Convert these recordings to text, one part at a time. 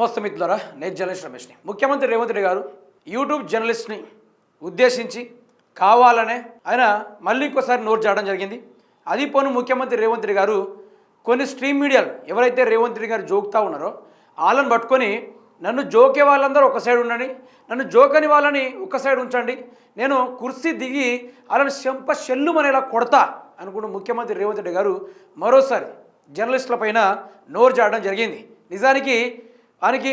నమస్తే మిత్రులారా నేను జర్నలిస్ట్ రమేష్ని. ముఖ్యమంత్రి రేవంత్ రెడ్డి గారు యూట్యూబ్ జర్నలిస్ట్ని ఉద్దేశించి కావాలనే ఆయన మళ్ళీ ఇంకోసారి నోట్ చేయడం జరిగింది. అది పోను ముఖ్యమంత్రి రేవంత్ రెడ్డి గారు కొన్ని స్ట్రీమ్ మీడియాలు ఎవరైతే రేవంత్ రెడ్డి గారు జోకుతా ఉన్నారో వాళ్ళని పట్టుకొని నన్ను జోకే వాళ్ళందరూ ఒక సైడ్ ఉండండి నన్ను జోకని వాళ్ళని ఒక సైడ్ ఉంచండి నేను కుర్సీ దిగి వాళ్ళని చెంప చెల్లుమనేలా కొడతా అనుకుంటూ ముఖ్యమంత్రి రేవంత్ రెడ్డి గారు మరోసారి జర్నలిస్టుల పైన నోరు జాడడం జరిగింది. నిజానికి వానికి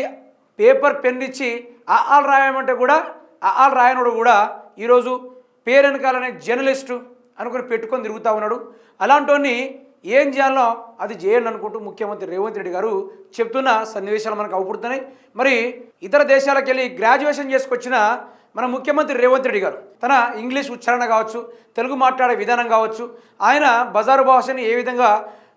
పేపర్ పెన్ ఇచ్చి ఆ ఆలు రాయమంటే కూడా ఆ ఆలు రాయనుడు కూడా ఈరోజు పేరెనకాలనే జర్నలిస్టు అనుకుని పెట్టుకొని తిరుగుతూ ఉన్నాడు. అలాంటి ఏం చేయాలో అది చేయండి అనుకుంటూ ముఖ్యమంత్రి రేవంత్ రెడ్డి గారు చెప్తున్న సన్నివేశాలు మనకు అవుపడుతున్నాయి. మరి ఇతర దేశాలకు వెళ్ళి గ్రాడ్యుయేషన్ చేసుకొచ్చిన మన ముఖ్యమంత్రి రేవంత్ రెడ్డి గారు తన ఇంగ్లీష్ ఉచ్చారణ కావచ్చు తెలుగు మాట్లాడే విధానం కావచ్చు ఆయన బజారు భాషని ఏ విధంగా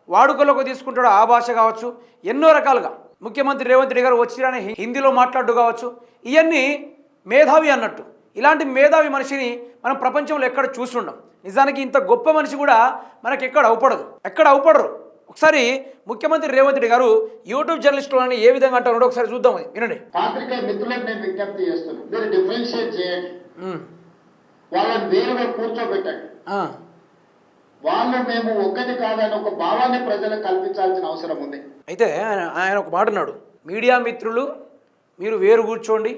వాడుకలోకి తీసుకుంటాడో ఆ భాష కావచ్చు ఎన్నో రకాలుగా ముఖ్యమంత్రి రేవంత్ రెడ్డి గారు వచ్చిరాని హిందీలో మాట్లాడు కావచ్చు. ఇవన్నీ మేధావి అన్నట్టు. ఇలాంటి మేధావి మనిషిని మనం ప్రపంచంలో ఎక్కడ చూస్తుండం నిజానికి ఇంత గొప్ప మనిషి కూడా మనకి ఎక్కడ అవపడదు. ఎక్కడ అవపడరు. ఒకసారి ముఖ్యమంత్రి రేవంత్ రెడ్డి గారు యూట్యూబ్ జర్నలిస్టులని ఏ విధంగా అంటారు ఒకసారి చూద్దాం. వినండి. పాత్రిక మిత్రులకు నేను విజ్ఞప్తి చేస్తున్నాను మీరు డిఫరెన్షియేట్ చేయండి. ఉమ్. వాళ్ళని వేరుగా కూర్చోబెట్టండి. వాళ్ళు మేము ఒక్కటి కాదని ఒక భావాన్ని ప్రజలకు కల్పించాల్సిన అవసరం ఉంది. అయితే ఆయన ఆయన ఒక మాట అన్నాడు. మీడియా మిత్రులు మీరు వేరు కూర్చోండి.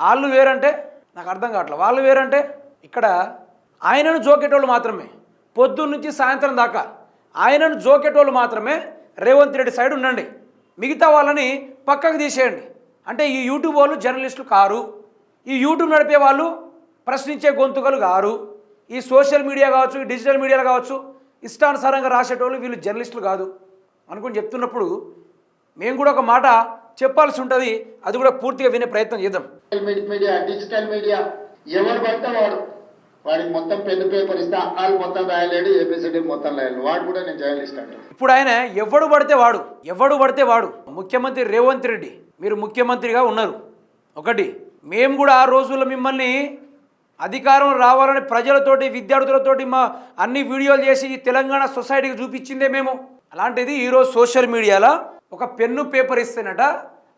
వాళ్ళు వేరంటే నాకు అర్థం కావట్లేదు వాళ్ళు వేరంటే ఇక్కడ ఆయనను జోకేటోళ్ళు మాత్రమే. పొద్దున్న నుంచి సాయంత్రం దాకా ఆయనను జోకేటోళ్ళు మాత్రమే రేవంత్ రెడ్డి సైడ్ ఉండండి. మిగతా వాళ్ళని పక్కకు తీసేయండి. అంటే ఈ యూట్యూబ్ వాళ్ళు జర్నలిస్టులు కారు. ఈ యూట్యూబ్ నడిపే వాళ్ళు ప్రశ్నించే గొంతుకలు కారు. ఈ సోషల్ మీడియా కావచ్చు ఈ డిజిటల్ మీడియాలు కావచ్చు ఇష్టానుసారంగా రాసేటోళ్ళు వీళ్ళు జర్నలిస్టులు కాదు. అనుకుని చెప్తున్నప్పుడు మేము కూడా ఒక మాట చెప్పాల్సి ఉంటుంది అది కూడా పూర్తిగా వినే ప్రయత్నం చేద్దాం. మీడియా డిజిటల్ మీడియా ఎవరు పడితే వాడు వాడికి మొత్తం పెన్ను పేపర్ ఇస్తే వాళ్ళు మొత్తం రాయలేడు ఏపీసీడీ మొత్తం రాయలేడు. వాడు కూడా నేను జర్నలిస్ట్ అంటాను ఇప్పుడు ఆయన ఎవడు పడితే వాడు ఎవడు పడితే వాడు. ముఖ్యమంత్రి రేవంత్ రెడ్డి మీరు ముఖ్యమంత్రిగా ఉన్నారు. ఒకటి మేము కూడా ఆ రోజుల్లో మిమ్మల్ని అధికారం రావాలని ప్రజలతోటి విద్యార్థులతోటి మా అన్ని వీడియోలు చేసి తెలంగాణ సొసైటీకి చూపించిందే మేము. అలాంటిది ఈరోజు సోషల్ మీడియాలో ఒక పెన్ను పేపర్ ఇస్తేనట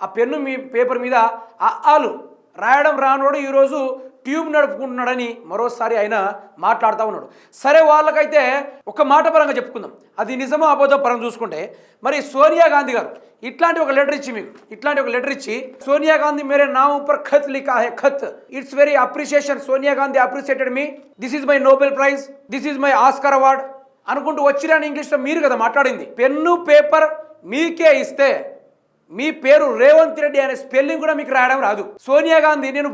ఆ పెన్ను మీ పేపర్ మీద ఆ ఆలు రాయడం రానోడు ఈరోజు ట్యూబ్ నడుపుకుంటున్నాడని మరోసారి ఆయన మాట్లాడుతూ ఉన్నాడు. సరే వాళ్ళకైతే ఒక మాట పరంగా చెప్పుకుందాం. అది నిజమో అబద్ధం పరంగా చూసుకుంటే మరి సోనియా గాంధీ గారు ఇట్లాంటి ఒక లెటర్ ఇచ్చి మీకు ఇట్లాంటి ఒక లెటర్ ఇచ్చి సోనియా గాంధీ మేరే నా పర్ ఖత్ లిఖా హే ఖత్. It's very appreciation Sonia Gandhi appreciated me this is my Nobel prize this is my Oscar award అనుకుంటూ వచ్చిరాని ఇంగ్లీష్లో మీరు కదా మాట్లాడింది. పెన్ను పేపర్ మీకే ఇస్తే మీ పేరు రేవంత్ రెడ్డి అనే స్పెల్లింగ్ కూడా మీకు రాయడం రాదు. సోనియా గాంధీ నేను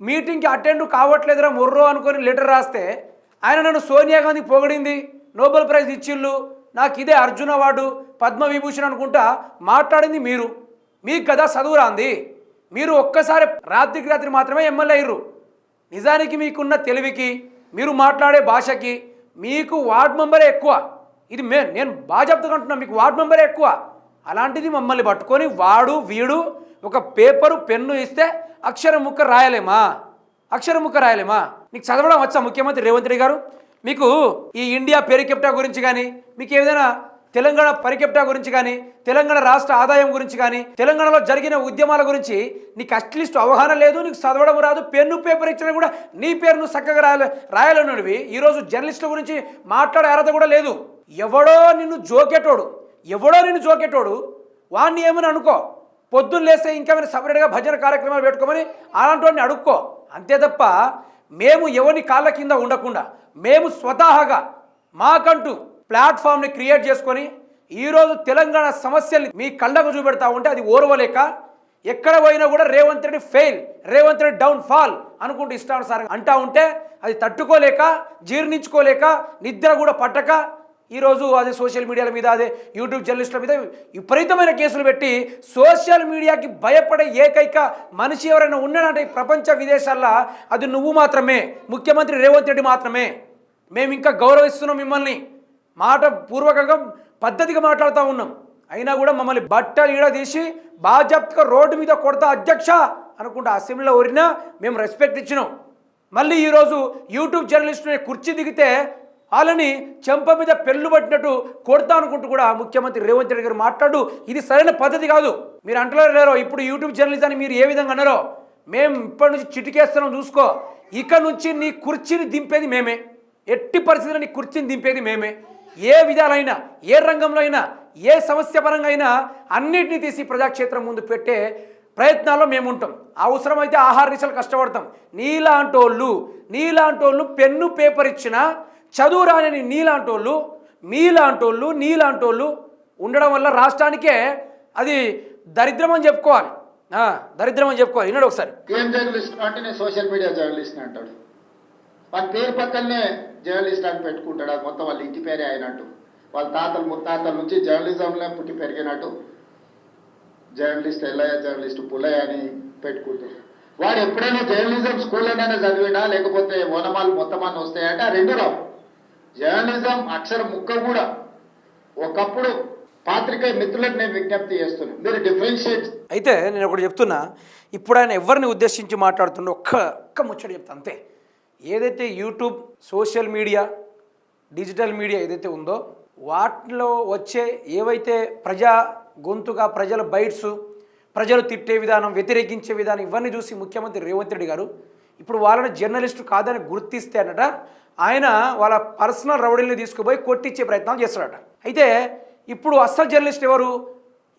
మీటింగ్కి అటెండ్ కావట్లేదురా మొర్రో అనుకొని లెటర్ రాస్తే ఆయన నన్ను సోనియా గాంధీ పొగిడింది నోబెల్ ప్రైజ్ ఇచ్చిళ్ళు నాకు ఇదే అర్జున్ అవార్డు పద్మ విభూషణ్ అనుకుంటా మాట్లాడింది మీరు. మీకు కదా చదువు రాంది మీరు ఒక్కసారి రాత్రికి రాత్రి మాత్రమే ఎమ్మెల్యే అయ్యారు నిజానికి మీకున్న తెలివికి మీరు మాట్లాడే భాషకి మీకు వార్డ్ మెంబరే ఎక్కువ. ఇది మే నేను బాగా చెప్తుకుంటున్నాను మీకు వార్డ్ మెంబరే ఎక్కువ. అలాంటిది మమ్మల్ని పట్టుకొని వాడు వీడు ఒక పేపరు పెన్ను ఇస్తే అక్షరం ముక్క రాయలేమా? అక్షరం ముక్క రాయలేమా? నీకు చదవడం వచ్చా ముఖ్యమంత్రి రేవంత్ రెడ్డి గారు? మీకు ఈ ఇండియా పెరికెప్టా గురించి కానీ మీకు ఏదైనా తెలంగాణ పరికెప్టా గురించి కానీ తెలంగాణ రాష్ట్ర ఆదాయం గురించి కానీ తెలంగాణలో జరిగిన ఉద్యమాల గురించి నీకు అట్లీస్ట్ అవగాహన లేదు నీకు చదవడం రాదు పెన్ను పేపర్ ఇచ్చినా కూడా నీ పేరును చక్కగా రాయలే రాయాలన్నవి ఈరోజు జర్నలిస్టుల గురించి మాట్లాడే అర్హత కూడా లేదు. ఎవడో నిన్ను జోకేటోడు. ఎవడో నిన్ను జోకేటోడు వాడిని ఏమని అనుకో. పొద్దున్న లేస్తే ఇంకేమైనా సపరేట్గా భజన కార్యక్రమాలు పెట్టుకోమని అలాంటి వాడిని అడుక్కో. అంతే తప్ప మేము ఎవరిని కాళ్ళ కింద ఉండకుండా మేము స్వతహాగా మాకంటూ ప్లాట్ఫామ్ని క్రియేట్ చేసుకొని ఈరోజు తెలంగాణ సమస్యల్ని మీ కళ్ళకు చూపెడతా ఉంటే అది ఓర్వలేక ఎక్కడ పోయినా కూడా Revanth Reddy fail Revanth Reddy down fall అనుకుంటూ ఇష్టానుసారంగా అంటా ఉంటే అది తట్టుకోలేక జీర్ణించుకోలేక నిద్ర కూడా పట్టక ఈరోజు అదే సోషల్ మీడియాల మీద అదే యూట్యూబ్ జర్నలిస్టుల మీద విపరీతమైన కేసులు పెట్టి సోషల్ మీడియాకి భయపడే ఏకైక మనిషి ఎవరైనా ఉన్నాడంటే ఈ ప్రపంచ విదేశాల్లో అది నువ్వు మాత్రమే ముఖ్యమంత్రి రేవంత్ రెడ్డి మాత్రమే. మేము ఇంకా గౌరవిస్తున్నాం మిమ్మల్ని. మాట పూర్వకంగా పద్ధతిగా మాట్లాడుతూ ఉన్నాం. అయినా కూడా మమ్మల్ని బట్టలు ఈడ తీసి బాధ్యతగా రోడ్డు మీద కొడతా అధ్యక్ష అనుకుంటా అసెంబ్లీలో ఓరినా మేము రెస్పెక్ట్ ఇచ్చినాం. మళ్ళీ ఈరోజు యూట్యూబ్ జర్నలిస్టుని కుర్చీ దిగితే వాళ్ళని చెంప మీద పెళ్ళు పట్టినట్టు కొడతా అనుకుంటూ కూడా ముఖ్యమంత్రి రేవంత్ రెడ్డి గారు మాట్లాడు. ఇది సరైన పద్ధతి కాదు. మీరు అంటలేరు లేరో ఇప్పుడు యూట్యూబ్ జర్నలిజాన్ని మీరు ఏ విధంగా అన్నారో. మేము ఇప్పటి నుంచి చిటికేస్తున్నాం చూసుకో. ఇక నుంచి నీ కుర్చీని దింపేది మేమే. ఎట్టి పరిస్థితుల్లో నీ కుర్చీని దింపేది మేమే. ఏ విధాలైనా ఏ రంగంలో అయినా ఏ సమస్య పరంగా అయినా అన్నిటినీ తీసి ప్రజాక్షేత్రం ముందు పెట్టే ప్రయత్నాల్లో మేము ఉంటాం అవసరమైతే ఆహార దిశలు కష్టపడతాం. నీలాంటోళ్ళు నీలాంటోళ్ళు పెన్ను పేపర్ ఇచ్చిన చదువు రాని నీలాంటోళ్ళు మీలాంటోళ్ళు నీలాంటోళ్ళు ఉండడం వల్ల రాష్ట్రానికే అది దరిద్రం అని చెప్పుకోవాలి. ఆ, దరిద్రం అని చెప్పుకోవాలి. విన్నాడు ఒకసారి. ఏం జర్నలిస్ట్ అంటే నేను సోషల్ మీడియా జర్నలిస్ట్ అంటాడు. వాళ్ళ పేరు పక్కనే జర్నలిస్ట్ అని పెట్టుకుంటాడు. అది మొత్తం వాళ్ళ ఇంటి పేరే అయినట్టు. వాళ్ళ తాతలు ముత్తాతల నుంచి జర్నలిజంలో పుట్టి పెరిగినట్టు జర్నలిస్ట్ ఎల్లయ్య జర్నలిస్ట్ పుల్లయ్య అని పెట్టుకుంటారు వాడు ఎప్పుడైనా జర్నలిజం స్కూల్లోనే చదివినా లేకపోతే ఓనమాలు మొత్తం అని వస్తాయంటే? ఆ రెండు రావు. జర్నలిజం అక్షర ముక్క కూడా. ఒకప్పుడు పాత్రికేయ మిత్రులకు నేను విజ్ఞప్తి చేస్తున్నాను మీరు డిఫరెన్షియేట్ అయితే నేను ఒకటి చెప్తున్నా ఇప్పుడు ఆయన ఎవరిని ఉద్దేశించి మాట్లాడుతుండో ఒక్క ఒక్క ముచ్చట చెప్తా అంతే. ఏదైతే YouTube social media digital media ఏదైతే ఉందో వాటిలో వచ్చే ఏవైతే ప్రజా గొంతుగా ప్రజల బైట్స్ ప్రజలు తిట్టే విధానం వ్యతిరేకించే విధానం ఇవన్నీ చూసి ముఖ్యమంత్రి రేవంత్ రెడ్డి గారు ఇప్పుడు వాళ్ళని జర్నలిస్టు కాదని గుర్తిస్తే అనట ఆయన వాళ్ళ పర్సనల్ రౌడీల్ని తీసుకుపోయి కొట్టించే ప్రయత్నం చేస్తాడట. అయితే ఇప్పుడు అస్సలు జర్నలిస్ట్ ఎవరు?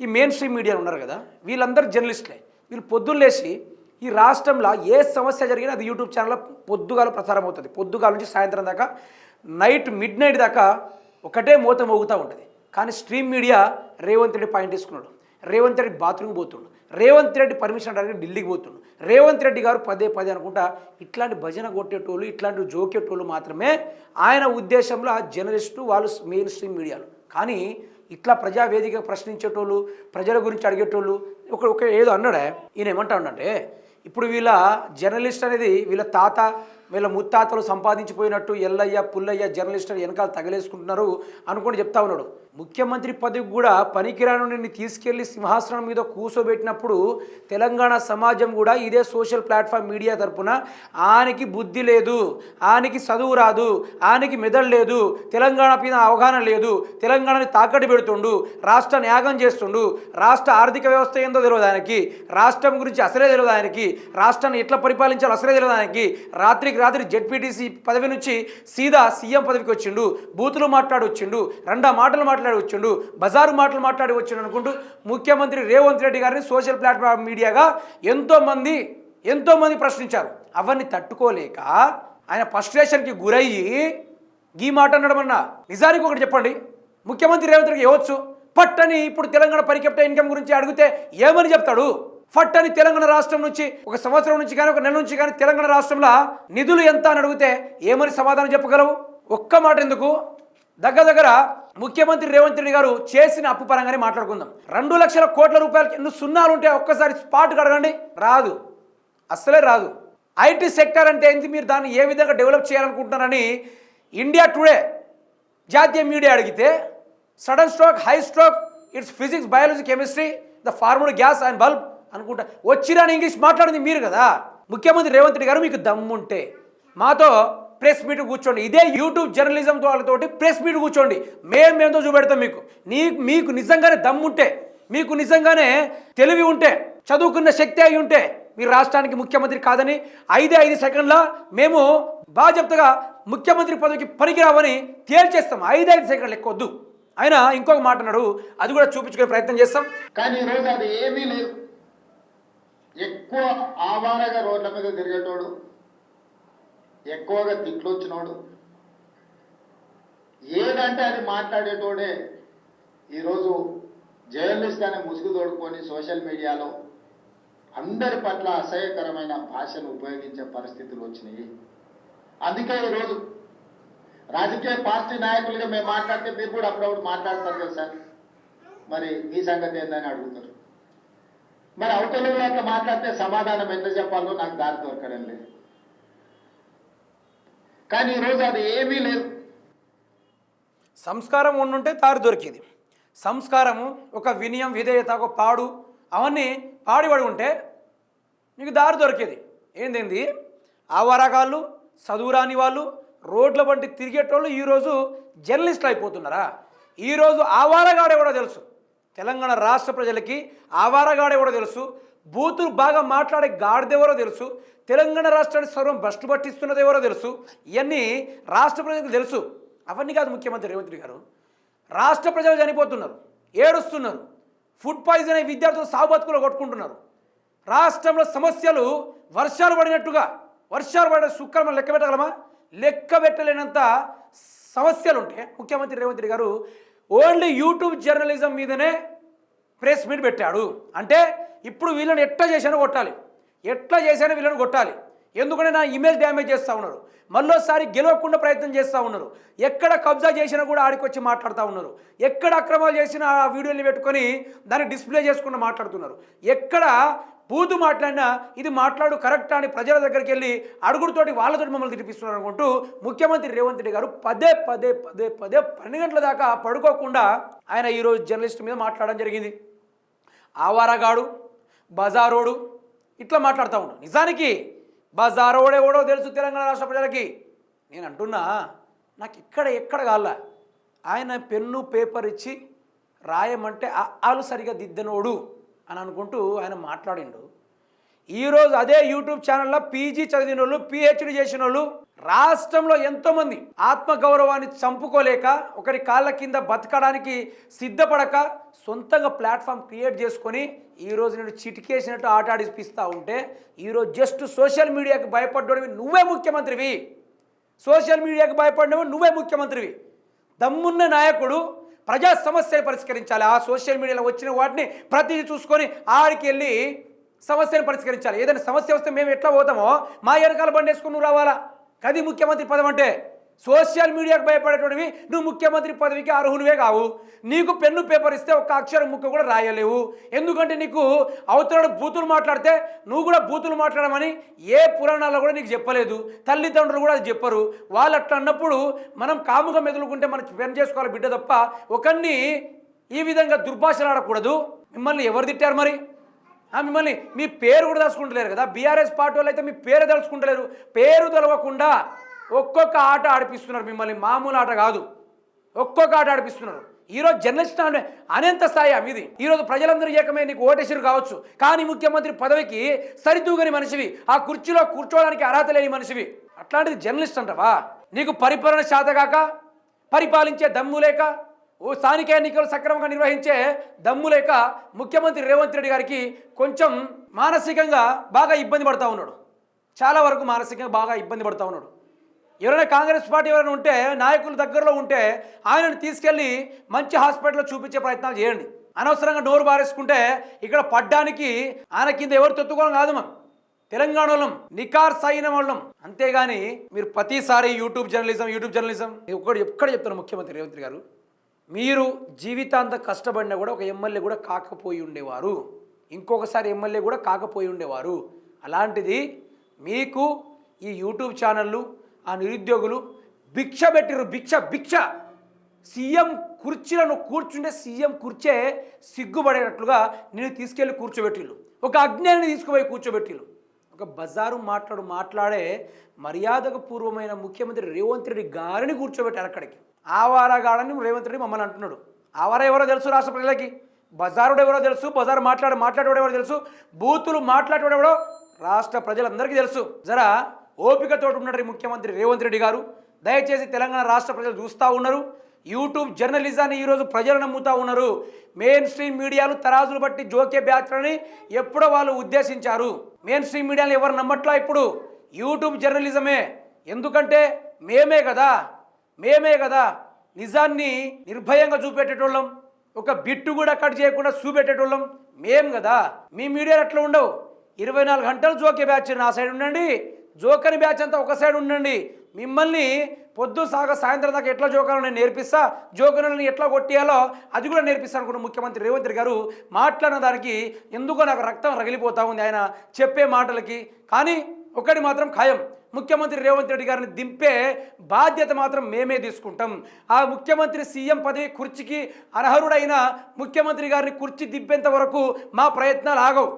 ఈ మెయిన్ స్ట్రీమ్ మీడియా ఉన్నారు కదా వీళ్ళందరూ జర్నలిస్టులే. వీళ్ళు పొద్దున్న లేచి ఈ రాష్ట్రంలో ఏ సమస్య జరిగినా అది యూట్యూబ్ ఛానల్లో పొద్దుగాల ప్రసారం అవుతుంది. పొద్దుగాల నుంచి సాయంత్రం దాకా నైట్ మిడ్ నైట్ దాకా ఒకటే మూత మోగుతూ ఉంటుంది. కానీ stream media Revanth Reddy point తీసుకున్నాడు. రేవంత్ రెడ్డి బాత్రూమ్ పోతుండు. రేవంత్ రెడ్డి పర్మిషన్ అడగడానికి ఢిల్లీకి పోతుండు. రేవంత్ రెడ్డి గారు పదే పదే అనుకుంటా ఇట్లాంటి భజన కొట్టేటోళ్ళు ఇట్లాంటి జోకేటోళ్ళు మాత్రమే ఆయన ఉద్దేశంలో ఆ జర్నలిస్టు వాళ్ళు మెయిన్ స్ట్రీమ్ మీడియాలు. కానీ ఇట్లా ప్రజావేదిక ప్రశ్నించేటోళ్ళు ప్రజల గురించి అడిగేటోళ్ళు ఒక ఒక ఏదో అన్నాడే ఈయన ఏమంటా ఉన్నాడంటే ఇప్పుడు వీళ్ళ జర్నలిస్ట్ అనేది వీళ్ళ తాత వీళ్ళ ముత్తాతలు సంపాదించిపోయినట్టు ఎల్లయ్య పుల్లయ్య జర్నలిస్ట్ వెనకాల తగలేసుకుంటున్నారు అనుకుని చెప్తా ఉన్నాడు. ముఖ్యమంత్రి పదవి కూడా పనికిరాను నిన్ను తీసుకెళ్ళి సింహాసనం మీద కూర్చోబెట్టినప్పుడు తెలంగాణ సమాజం కూడా ఇదే సోషల్ ప్లాట్ఫామ్ మీడియా తరపున ఆనికి బుద్ధి లేదు ఆనికి చదువు రాదు ఆనికి మెదడు లేదు తెలంగాణ మీద అవగాహన లేదు తెలంగాణని తాకట్టు పెడుతుండు రాష్ట్ర న్యాగం చేస్తుండు రాష్ట్ర ఆర్థిక వ్యవస్థ ఏందో తెలియదు ఆయనకి రాష్ట్రం గురించి అసలే తెలియదు ఆయనకి రాష్ట్రాన్ని ఎట్లా పరిపాలించాలో అసలే తెలియదు ఆయనకి రాత్రికి రాత్రి జెడ్పీటీసీ పదవి నుంచి సీదా సీఎం పదవికి వచ్చిండు బూతులు మాట్లాడి వచ్చిండు రెండా మాటలు మాట్లాడి వచ్చిండు బజారు మాటలు మాట్లాడి వచ్చిండు అనుకుంటూ ముఖ్యమంత్రి రేవంత్ రెడ్డి గారిని సోషల్ ప్లాట్ఫామ్ మీడియాగా ఎంతోమంది ఎంతోమంది ప్రశ్నించారు. అవన్నీ తట్టుకోలేక ఆయన ఫస్ట్రేషన్కి గురయ్యి గీ మాట అన్నాడమన్నా నిజానికి ఒకటి చెప్పండి ముఖ్యమంత్రి రేవంత్ రెడ్డి ఇవ్వచ్చు పట్టని ఇప్పుడు తెలంగాణ పరికెప్ట ఇన్కమ్ గురించి అడిగితే ఏమని చెప్తాడు? ఫట్ అని తెలంగాణ రాష్ట్రం నుంచి ఒక సంవత్సరం నుంచి కానీ ఒక నెల నుంచి కానీ తెలంగాణ రాష్ట్రంలో నిధులు ఎంత అని అడిగితే ఏమని సమాధానం చెప్పగలవు? ఒక్క మాట ఎందుకు? దగ్గర దగ్గర ముఖ్యమంత్రి రేవంత్ రెడ్డి గారు చేసిన అప్పు పరంగానే మాట్లాడుకుందాం. రెండు లక్షల కోట్ల రూపాయలు ఎన్ని సున్నాలు ఉంటే ఒక్కసారి స్పాట్ అడగండి. రాదు. అస్సలే రాదు. ఐటీ సెక్టర్ అంటే ఏంటి మీరు దాన్ని ఏ విధంగా డెవలప్ చేయాలనుకుంటున్నారని ఇండియా టుడే జాతీయ మీడియా అడిగితే sudden stroke high stroke it's physics biology chemistry the formula gas and bulb అనుకుంటా. వచ్చిరాని ఇంగ్లీష్ మాట్లాడింది మీరు కదా? ముఖ్యమంత్రి రేవంత్ రెడ్డి గారు మీకు దమ్ముంటే. మాతో ప్రెస్ మీట్ కూర్చోండి. ఇదే యూట్యూబ్ జర్నలిజం వాళ్ళతోటి ప్రెస్ మీట్ కూర్చోండి. మేము మేమతో చూపెడతాం మీకు? నీ మీకు నిజంగానే దమ్ముంటే మీకు నిజంగానే తెలివి ఉంటే చదువుకున్న శక్తి అయి ఉంటే మీరు రాష్ట్రానికి ముఖ్యమంత్రి కాదని ఐదే ఐదు సెకండ్ల మేము బాధ్యతగా ముఖ్యమంత్రి పదవికి పనికిరావని తేల్చేస్తాం. ఐదు ఐదు సెకండ్లు ఎక్కువ వద్దు ఆయన ఇంకొక మాట అన్నాడు. అది కూడా చూపించుకునే ప్రయత్నం చేస్తాం. కానీ ఈరోజు అది ఏమీ లేదు. ఎక్కువ ఆవారగా రోడ్ల మీద తిరిగేటోడు ఎక్కువగా తిట్లు వచ్చినోడు ఏదంటే అది మాట్లాడేటోడే. ఈరోజు జర్నలిస్ట్ అనే ముసుగు తోడుకొని సోషల్ మీడియాలో అందరి పట్ల అసహ్యకరమైన భాషను ఉపయోగించే పరిస్థితులు వచ్చినాయి. అందుకే ఈరోజు రాజకీయ పార్టీ నాయకులుగా మేము మాట్లాడితే మీరు కూడా అప్పుడప్పుడు మాట్లాడతారు కదా సార్. మరి మీ సంగతి ఏందని అడుగుతారు. మరి అవతల అట్లా మాట్లాడితే సమాధానం ఎంత చెప్పాలో నాకు దారి దొరకడం లేదు. కానీ ఈరోజు అది ఏమీ లేదు. సంస్కారం ఉండుంటే దారి దొరికేది. సంస్కారము ఒక వినయం విధేయత ఒక పాడు అవన్నీ పాడిపడి ఉంటే నీకు దారి దొరికేది. ఏందేంది? ఆవారగాళ్ళు చదువు రాని వాళ్ళు రోడ్ల వంటి తిరిగేటోళ్ళు ఈరోజు జర్నలిస్టులు అయిపోతున్నారా? ఈరోజు ఆవారగాడే కూడా తెలుసు. తెలంగాణ రాష్ట్ర ప్రజలకి ఆవారగాడెవడో తెలుసు బూతులు బాగా మాట్లాడే గాడిదెవరో తెలుసు తెలంగాణ రాష్ట్రాన్ని సర్వం భ్రష్టు పట్టిస్తున్నది ఎవరో తెలుసు ఇవన్నీ రాష్ట్ర ప్రజలకు తెలుసు. అవన్నీ కాదు ముఖ్యమంత్రి రేవంత్ రెడ్డి గారు. రాష్ట్ర ప్రజలు చనిపోతున్నారు ఏడుస్తున్నారు ఫుడ్ పాయిజన్ అనే విద్యార్థులు సాగు బతుకులు కొట్టుకుంటున్నారు. రాష్ట్రంలో సమస్యలు వర్షాలు పడినట్టుగా వర్షాలు పడిన శుక్రమ లెక్క పెట్టగలమా? లెక్క పెట్టలేనంత సమస్యలుంటే ముఖ్యమంత్రి రేవంత్ రెడ్డి గారు ఓన్లీ యూట్యూబ్ జర్నలిజం మీదనే ప్రెస్ మీట్ పెట్టాడు. అంటే ఇప్పుడు వీళ్ళని ఎట్లా చేశానో కొట్టాలి. ఎట్లా చేశానో వీళ్ళని కొట్టాలి. ఎందుకంటే నా ఇమేజ్ డ్యామేజ్ చేస్తూ ఉన్నారు. మళ్ళోసారి గెలవకుండా ప్రయత్నం చేస్తూ ఉన్నారు. ఎక్కడ కబ్జా చేసినా కూడా ఆడికి వచ్చి మాట్లాడుతూ ఉన్నారు. ఎక్కడ అక్రమాలు చేసినా ఆ వీడియోని పెట్టుకొని దాన్ని డిస్ప్లే చేసుకుంటూ మాట్లాడుతున్నారు. ఎక్కడ బూతు మాట్లాడినా ఇది మాట్లాడు కరెక్ట్ అని ప్రజల దగ్గరికి వెళ్ళి అడుగుడుతోటి వాళ్ళతో మమ్మల్ని తినిపిస్తున్నారు అనుకుంటూ ముఖ్యమంత్రి రేవంత్ రెడ్డి గారు పదే పదే పదే పదే పన్నెండు గంటల దాకా పడుకోకుండా ఆయన ఈరోజు జర్నలిస్ట్ మీద మాట్లాడడం జరిగింది. ఆవారగాడు బజారోడు ఇట్లా మాట్లాడుతూ ఉన్నాడు. నిజానికి బజారోడెవడో తెలుసు తెలంగాణ రాష్ట్ర ప్రజలకి. నేను అంటున్నా నాకు ఇక్కడ ఎక్కడ కాల ఆయన పెన్ను పేపర్ ఇచ్చి రాయమంటే ఆలు సరిగా దిద్దనోడు. అని అనుకుంటూ ఆయన మాట్లాడిండు. ఈరోజు అదే యూట్యూబ్ ఛానల్లో పీజీ చదివిన వాళ్ళు పిహెచ్డి చేసిన వాళ్ళు రాష్ట్రంలో ఎంతోమంది ఆత్మగౌరవాన్ని చంపుకోలేక ఒకరి కాళ్ళ కింద బతకడానికి సిద్ధపడక సొంతంగా ప్లాట్ఫామ్ క్రియేట్ చేసుకొని ఈరోజు నేను చిటికేసినట్టు ఆట ఆడిపిస్తూ ఉంటే ఈరోజు జస్ట్ సోషల్ మీడియాకి భయపడ్డవి నువ్వే ముఖ్యమంత్రివి. సోషల్ మీడియాకి భయపడినవి నువ్వే ముఖ్యమంత్రివి. దమ్మున్న నాయకుడు ప్రజా సమస్యలు పరిష్కరించాలి. ఆ సోషల్ మీడియాలో వచ్చిన వాటిని ప్రతిదీ చూసుకొని ఆడికి వెళ్ళి సమస్యను పరిష్కరించాలి. ఏదైనా సమస్య వస్తే మేము ఎట్లా పోతామో? మా వెనకాల బండి వేసుకుని రావాలా? కది ముఖ్యమంత్రి పదం అంటే? సోషల్ మీడియాకు భయపడేటువంటివి. నువ్వు ముఖ్యమంత్రి పదవికి అర్హునివే కావు. నీకు పెన్ను పేపర్ ఇస్తే ఒక్క అక్షరం ముక్క కూడా రాయలేవు. ఎందుకంటే నీకు అవతల బూతులు మాట్లాడితే నువ్వు కూడా బూతులు మాట్లాడమని ఏ పురాణాల్లో కూడా నీకు చెప్పలేదు. తల్లిదండ్రులు కూడా అది చెప్పరు. వాళ్ళు అట్లా అన్నప్పుడు మనం కాముగా మెదులుకుంటే మనం పెన్ చేసుకోవాలి బిడ్డ తప్ప ఒకరిని ఈ విధంగా దుర్భాషలు ఆడకూడదు. మిమ్మల్ని ఎవరు తిట్టారు మరి? మిమ్మల్ని మీ పేరు కూడా దాచుకుంటలేరు కదా. బీఆర్ఎస్ పార్టీ వాళ్ళు అయితే మీ పేరు తలుచుకుంటలేరు పేరు తెలవకుండా ఒక్కొక్క ఆట ఆడిపిస్తున్నారు మిమ్మల్ని మామూలు ఆట కాదు. ఒక్కొక్క ఆట ఆడిపిస్తున్నారు. ఈరోజు జర్నలిస్ట్ అనే అనేంత స్థాయి మీది ఈరోజు ప్రజలందరూ ఏకమే నీకు ఓటేసిరు కావచ్చు. కానీ ముఖ్యమంత్రి పదవికి సరితూగని మనిషివి. ఆ కుర్చీలో కూర్చోవడానికి అర్హత లేని మనిషివి. అట్లాంటిది జర్నలిస్ట్ అంటవా? నీకు పరిపాలన శాతగాక పరిపాలించే దమ్ము లేక ఓ స్థానిక ఎన్నికలు సక్రమంగా నిర్వహించే దమ్ము లేక ముఖ్యమంత్రి రేవంత్ రెడ్డి గారికి కొంచెం మానసికంగా బాగా ఇబ్బంది పడతా ఉన్నాడు. చాలా వరకు మానసికంగా బాగా ఇబ్బంది పడతా ఉన్నాడు. ఎవరైనా కాంగ్రెస్ పార్టీ ఎవరైనా ఉంటే నాయకుల దగ్గరలో ఉంటే ఆయనను తీసుకెళ్ళి మంచి హాస్పిటల్లో చూపించే ప్రయత్నాలు చేయండి. అనవసరంగా నోరు బారేసుకుంటే ఇక్కడ పడ్డానికి ఆయన కింద ఎవరు తొత్తుకోవడం కాదు మనం. తెలంగాణ వాళ్ళం నికార్ సైన వాళ్ళం. అంతేగాని మీరు ప్రతిసారి యూట్యూబ్ జర్నలిజం యూట్యూబ్ జర్నలిజం ఒక్కడు ఎక్కడ చెప్తున్నారు ముఖ్యమంత్రి రేవంత్ గారు. మీరు జీవితాంత కష్టపడినా కూడా ఒక ఎమ్మెల్యే కూడా కాకపోయి ఉండేవారు. ఇంకొకసారి ఎమ్మెల్యే కూడా కాకపోయి ఉండేవారు. అలాంటిది మీకు ఈ యూట్యూబ్ ఛానళ్ళు ఆ నిరుద్యోగులు భిక్ష పెట్టిరు భిక్ష భిక్ష. సీఎం కుర్చీలను కూర్చుంటే సీఎం కూర్చే సిగ్గుపడేటట్లుగా నేను తీసుకెళ్ళి కూర్చోబెట్టిళ్ళు ఒక అజ్ఞాన్ని తీసుకుపోయి కూర్చోబెట్టిళ్ళు ఒక బజారు మాట్లాడు మాట్లాడే మర్యాదకు పూర్వమైన ముఖ్యమంత్రి రేవంత్ రెడ్డి గారిని కూర్చోబెట్టారు అక్కడికి. ఆవారగాడని రేవంత్ రెడ్డి మమ్మల్ని అంటున్నాడు. ఆవార ఎవరో తెలుసు రాష్ట్ర ప్రజలకి? బజారుడు ఎవరో తెలుసు? బజారు మాట్లాడు మాట్లాడేవాడు ఎవరో తెలుసు? బూతులు మాట్లాడేవాడు ఎవడో రాష్ట్ర ప్రజలందరికీ తెలుసు. జరా ఓపికతో ఉన్నారు ముఖ్యమంత్రి రేవంత్ రెడ్డి గారు దయచేసి తెలంగాణ రాష్ట్ర ప్రజలు చూస్తూ ఉన్నారు యూట్యూబ్ జర్నలిజాన్ని ఈరోజు ప్రజలు నమ్ముతూ ఉన్నారు. మెయిన్ స్ట్రీమ్ మీడియాలు తరాజులు బట్టి జోకే బ్యాచ్లని ఎప్పుడో వాళ్ళు ఉద్దేశించారు. మెయిన్ స్ట్రీమ్ మీడియాలు ఎవరు నమ్మట్లా ఇప్పుడు? యూట్యూబ్ జర్నలిజమే. ఎందుకంటే మేమే కదా. మేమే కదా. నిజాన్ని నిర్భయంగా చూపెట్టేటోళ్ళం. ఒక బిట్టు కూడా కట్ చేయకుండా చూపెట్టేటోళ్ళం. మేం కదా. మీ మీడియాలు అట్లా ఉండవు. ఇరవై నాలుగు గంటలు జోకే బ్యాచ్ నా సైడ్ ఉండండి. జోకని బ్యాచ్ అంతా ఒక సైడ్ ఉండండి. మిమ్మల్ని పొద్దు సాగ సాయంత్రం దాకా ఎట్లా జోకాలో నేను నేర్పిస్తా జోకర్లను ఎట్లా కొట్టేయాలో అది కూడా నేర్పిస్తాను అనుకున్న ముఖ్యమంత్రి రేవంత్ గారు. మాట్లాడిన దానికి ఎందుకో నాకు రక్తం రగిలిపోతా ఉంది ఆయన చెప్పే మాటలకి. కానీ ఒకటి మాత్రం ఖాయం. ముఖ్యమంత్రి రేవంత్ రెడ్డి గారిని దింపే బాధ్యత మాత్రం మేమే తీసుకుంటాం. ఆ ముఖ్యమంత్రి సీఎం పదవి కుర్చీకి అర్హరుడైన ముఖ్యమంత్రి గారిని కుర్చీ దింపేంత వరకు మా ప్రయత్నాలు ఆగవు.